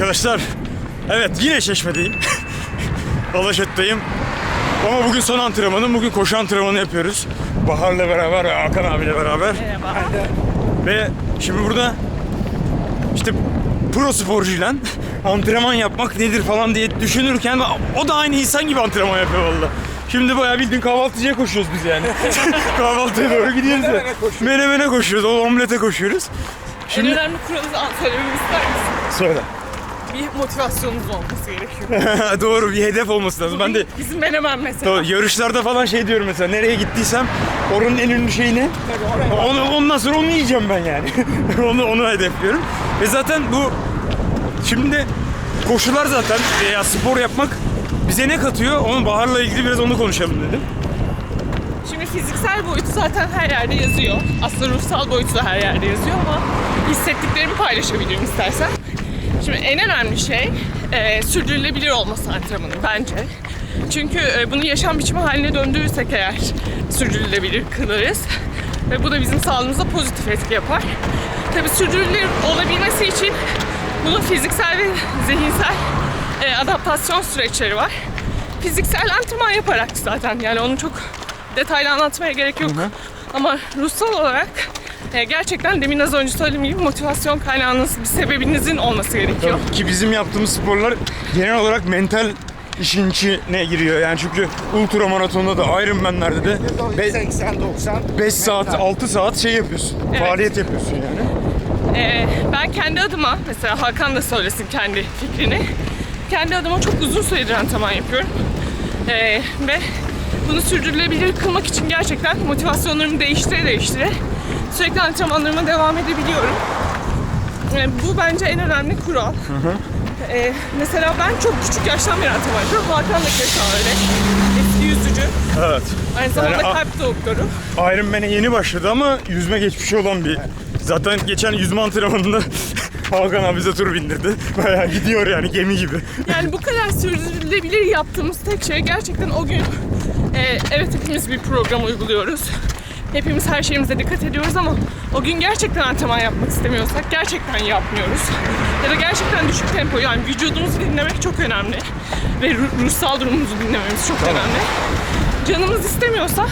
arkadaşlar. Evet yine Çeşme'deyim. Alaşet'teyim. Ama bugün son antrenmanım. Bugün koşu antrenmanı yapıyoruz. Bahar'la beraber ve Hakan abiyle beraber. Merhaba. Ve şimdi burada işte pro sporcuyla antrenman yapmak nedir falan diye düşünürken o da aynı insan gibi antrenman yapıyor valla. Şimdi bayağı bildiğin kahvaltıcıya koşuyoruz biz yani. Kahvaltıya doğru gidiyoruz ya. Menemene koşuyoruz, o omlete koşuyoruz. En önemli kuralı söylememi ister misin? Söyle. Bir motivasyonunuz olması gerekiyor. doğru bir hedef olması lazım. Ben de Bizim menemen mesela. doğru, yarışlarda falan şey diyorum mesela nereye gittiysem oranın en ünlü şeyi ne? Onu, ondan sonra onu yiyeceğim ben yani. onu, onu hedefliyorum. Ve zaten bu şimdi koşular zaten veya spor yapmak bize ne katıyor? Onun Bahar'la ilgili biraz onu konuşalım dedim. Şimdi fiziksel boyutu zaten her yerde yazıyor. Aslında ruhsal boyutu da her yerde yazıyor ama hissettiklerimi paylaşabilirim istersen. Şimdi en önemli şey e, sürdürülebilir olması antrenmanın bence. Çünkü e, bunu yaşam biçimi haline döndürürsek eğer sürdürülebilir kılarız. Ve bu da bizim sağlığımıza pozitif etki yapar. Tabii sürdürülebilir olabilmesi için bunun fiziksel ve zihinsel e, adaptasyon süreçleri var. Fiziksel antrenman yaparak zaten yani onu çok detaylı anlatmaya gerek yok. Ama ruhsal olarak e, gerçekten demin az önce söylediğim gibi motivasyon kaynağınız bir sebebinizin olması gerekiyor. Ki bizim yaptığımız sporlar genel olarak mental işin içine giriyor. Yani çünkü ultra maratonda da Ironman'lerde de 80-90 5 saat, 6 saat şey yapıyorsun. Evet. Faaliyet yapıyorsun yani. Ee, ben kendi adıma, mesela Hakan da söylesin kendi fikrini. Kendi adıma çok uzun süredir antrenman yapıyorum. Ee, ve bunu sürdürülebilir kılmak için gerçekten motivasyonlarımı değiştire değiştire sürekli antrenmanlarıma devam edebiliyorum. Ee, bu bence en önemli kural. Ee, mesela ben çok küçük yaştan beri antrenman yapıyorum. Hakan da keza öyle. Eski yüzücü. Evet. Aynı zamanda Yani kalp doktoru. Ironman'e yeni başladı ama yüzme geçmişi olan bir. Zaten geçen yüzme antrenmanında Hakan abi bize tur bindirdi. Bayağı gidiyor yani gemi gibi. Yani bu kadar sürdürülebilir yaptığımız tek şey gerçekten o gün e, evet hepimiz bir program uyguluyoruz. Hepimiz her şeyimize dikkat ediyoruz ama o gün gerçekten antrenman yapmak istemiyorsak gerçekten yapmıyoruz. Ya da gerçekten düşük tempo yani vücudumuzu dinlemek çok önemli. Ve ru- ruhsal durumumuzu dinlememiz çok önemli. Canımız istemiyorsa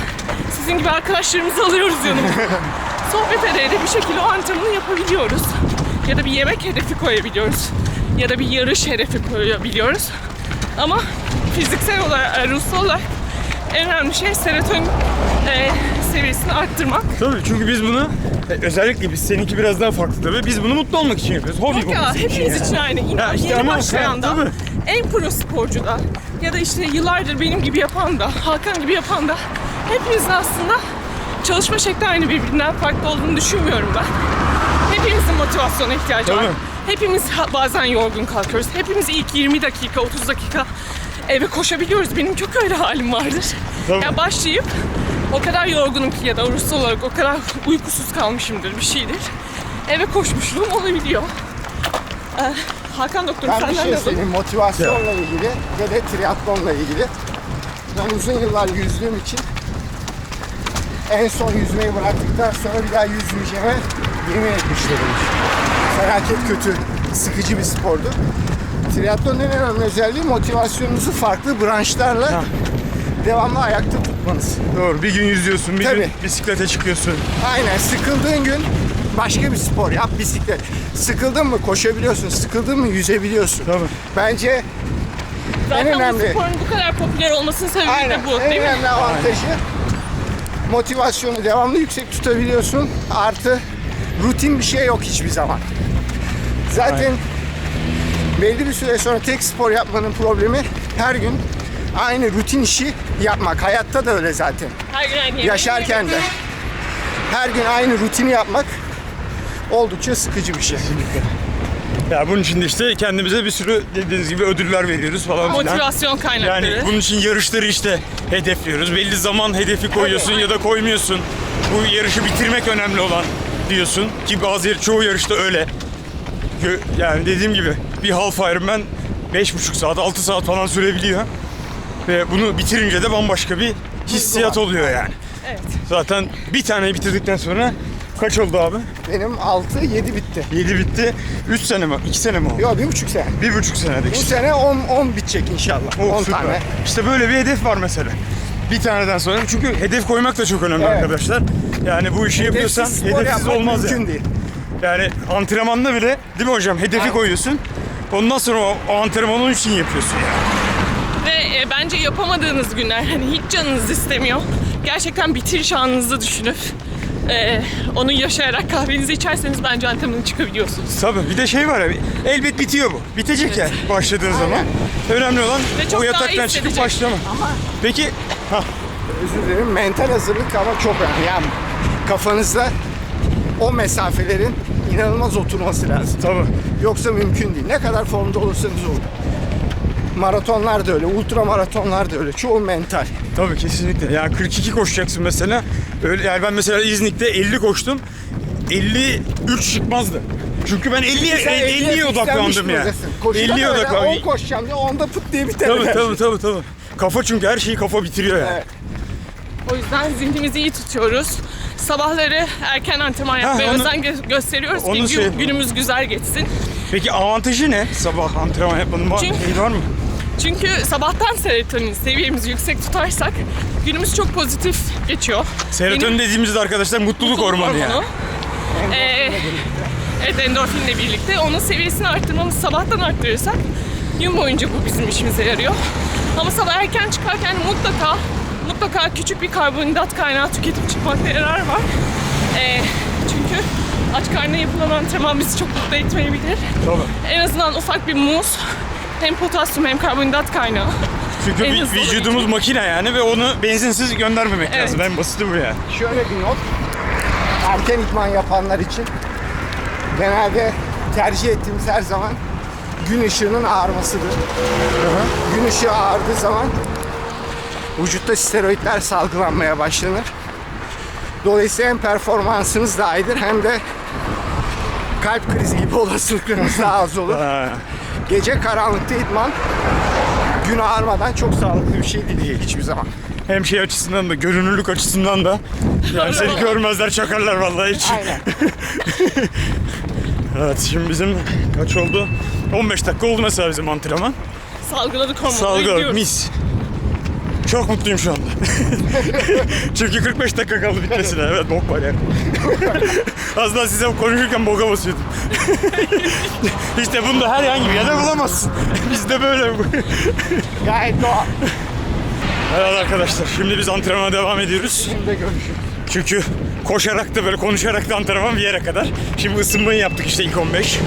sizin gibi arkadaşlarımızı alıyoruz yanımıza. Sohbet ederek bir şekilde o antrenmanı yapabiliyoruz. Ya da bir yemek hedefi koyabiliyoruz. Ya da bir yarış hedefi koyabiliyoruz. Ama fiziksel olarak, ruhsal olarak en önemli şey serotonin e, seviyesini arttırmak. Tabii çünkü biz bunu e, özellikle biz seninki biraz daha farklı tabii. Biz bunu mutlu olmak için yapıyoruz. Hobi Yok ya için hepimiz yani. için aynı. İnan Ya işte yeni ama- başlayan da, tabii. en pro sporcu da ya da işte yıllardır benim gibi yapan da, Hakan gibi yapan da hepimizin aslında çalışma şekli aynı birbirinden farklı olduğunu düşünmüyorum ben. Hepimizin motivasyona ihtiyacı var. Tabii. Hepimiz ha- bazen yorgun kalkıyoruz. Hepimiz ilk 20 dakika, 30 dakika eve koşabiliyoruz. Benim çok öyle halim vardır. Tabii. Ya başlayıp o kadar yorgunum ki ya da ruhsal olarak o kadar uykusuz kalmışımdır bir şeydir. Eve koşmuşluğum olabiliyor. Ee, Hakan doktorum Ben bir senden şey de söyleyeyim motivasyonla ilgili ve de triatlonla ilgili. Ben uzun yıllar yüzdüğüm için en son yüzmeyi bıraktıktan sonra bir daha yüzmeyeceğime yemin etmişlerim. Felaket kötü, sıkıcı bir spordu. Triatlonun en önemli özelliği motivasyonunuzu farklı branşlarla Ha. devamlı ayakta tutmanız. Doğru. Bir gün yüzüyorsun, bir gün Tabii. bisiklete çıkıyorsun. Aynen sıkıldığın gün başka bir spor yap bisiklet. Sıkıldın mı koşabiliyorsun, sıkıldın mı yüzebiliyorsun. Tabii. Bence Zaten en bu önemli. sporun bu kadar popüler olmasının sebebi Aynen. de bu. en değil mi? önemli avantajı motivasyonu devamlı yüksek tutabiliyorsun. Artı rutin bir şey yok hiçbir zaman. Zaten belli bir süre sonra tek spor yapmanın problemi her gün aynı rutin işi yapmak. Hayatta da öyle zaten. Her gün aynı yemeği Yaşarken de. Her gün aynı rutini yapmak oldukça sıkıcı bir şey. Ya bunun için de işte kendimize bir sürü dediğiniz gibi ödüller veriyoruz falan filan. Motivasyon kaynakları. Yani bunun için yarışları işte hedefliyoruz. Belli zaman hedefi koyuyorsun ya da koymuyorsun. Bu yarışı bitirmek önemli olan diyorsun. Ki bazı yer, çoğu yarışta öyle. Yani dediğim gibi bir half Ironman 5,5 saat, 6 saat falan sürebiliyor. Ve bunu bitirince de bambaşka bir hissiyat oluyor yani. Evet. Zaten bir tane bitirdikten sonra Kaç oldu abi? Benim 6 7 bitti. 7 bitti. 3 sene mi? 2 sene mi oldu? Yok bir buçuk sene. Bir buçuk senedik Bu işte. sene 10 10 bitecek inşallah. Oh, 10 süper. tane. İşte böyle bir hedef var mesela. Bir taneden sonra. Çünkü hedef koymak da çok önemli Evet. arkadaşlar. Yani bu işi yapıyorsan Hedefsiz spor hedefsiz yapmak olmaz mümkün yani. değil. Yani antrenmanda bile değil mi hocam? Hedefi koyuyorsun. Ondan sonra o, o antrenmanı onun için yapıyorsun yani. Ve e, bence yapamadığınız günler hani hiç canınız istemiyor. Gerçekten bitiriş anınızı düşünüp e, onu yaşayarak kahvenizi içerseniz bence antrenmanı çıkabiliyorsunuz. Tabii bir de şey var ya elbet bitiyor bu. Bitecek yani başladığın zaman. Önemli olan Ve çok o yataktan çıkıp başlama. Peki ha, Özür dilerim. Mental hazırlık ama çok önemli. Yani kafanızda o mesafelerin inanılmaz oturması lazım. tabii. Yoksa mümkün değil. Ne kadar formda olursanız olun. Maratonlar da öyle, ultra maratonlar da öyle. Çoğu mental. Tabii kesinlikle. Yani 42 koşacaksın mesela. Öyle yani ben mesela İznik'te 50 koştum. 53 çıkmazdı. Çünkü ben 50'ye Sen 50'ye elliye odaklandım. Koşuda 50'ye da öyle, odaklandım. 10 koşacağım diye 10'da pıt diye biter. Tabii tabii tabii tabii. Kafa çünkü her şeyi kafa bitiriyor yani. Evet. O yüzden zihnimizi iyi tutuyoruz. Sabahları erken antrenman yapmaya onu- özen gö- gösteriyoruz ki onu gün- şey- günümüz güzel geçsin. Peki avantajı ne? Sabah antrenman yapmanın var, Çünkü- şey var mı? Çünkü sabahtan serotonin seviyemizi yüksek tutarsak günümüz çok pozitif geçiyor. Serotonin Benim- dediğimizde arkadaşlar mutluluk, hormonu yani. Ee, evet endorfinle birlikte onun seviyesini arttırmamız sabahtan arttırırsak gün boyunca bu bizim işimize yarıyor. Ama sabah erken çıkarken mutlaka mutlaka küçük bir karbonhidrat kaynağı tüketip çıkmakta yarar var. Ee, çünkü aç karnına yapılan antrenman bizi çok mutlu etmeyebilir. Tabii. En azından ufak bir muz hem potasyum hem karbonhidrat kaynağı. Çünkü En vi- hızlı vücudumuz makine yani ve onu benzinsiz göndermemek Evet. lazım. En basiti bu yani. Şöyle bir not. Erken idman yapanlar için genelde tercih ettiğimiz her zaman gün ışığının ağarmasıdır. Gün ışığı ağardığı zaman vücutta steroidler salgılanmaya başlanır. Dolayısıyla hem performansınız daha iyidir hem de kalp krizi gibi olasılıklarınız daha az olur. Ha. Gece karanlıkta idman gün ağarmadan çok sağlıklı bir şey değil hiçbir zaman. Hem şey açısından da görünürlük açısından da yani seni görmezler çakarlar vallahi hiç. Aynen. Evet şimdi bizim kaç oldu? 15 dakika oldu mesela bizim antrenman. Salgıladık hormonları Salgı mis. Çok mutluyum şu anda. Çünkü 45 dakika kaldı bitmesine. Evet bok var yani. Az daha size konuşurken boka basıyordum. işte bunu da herhangi bir yerde bulamazsın. Bizde böyle. Gayet doğal. evet arkadaşlar şimdi biz antrenmana devam ediyoruz. Şimdi görüşürüz. Çünkü koşarak da böyle konuşarak da antrenman bir yere kadar. Şimdi ısınmayı yaptık işte ilk 15.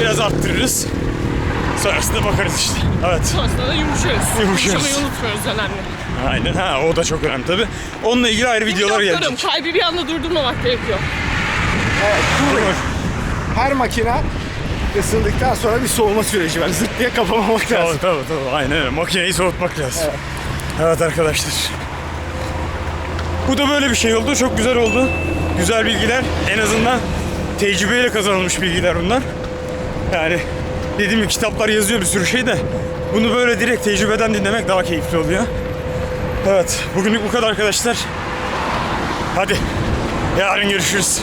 Biraz arttırırız. Sonrasında bakarız işte. Evet. Sonrasında da yumuşarız. Yumuşarız. Yumuşamayı unutmuyoruz önemli. Aynen ha o da çok önemli tabi. Onunla ilgili ayrı videolar gelecek. Kalbi bir anda durdurmamak gerekiyor. Evet, cooling. Her makine ısındıktan sonra bir soğuma süreci var. Zırt diye kapamamak lazım. Tabii tabii tabii aynen öyle. Makineyi soğutmak lazım. Evet. arkadaşlar. Bu da böyle bir şey oldu. Çok güzel oldu. Güzel bilgiler. En azından tecrübeyle kazanılmış bilgiler bunlar. Yani dediğim gibi kitaplar yazıyor bir sürü şey de bunu böyle direkt tecrübeden dinlemek daha keyifli oluyor. Evet. Bugünlük bu kadar arkadaşlar. Hadi. Yarın görüşürüz.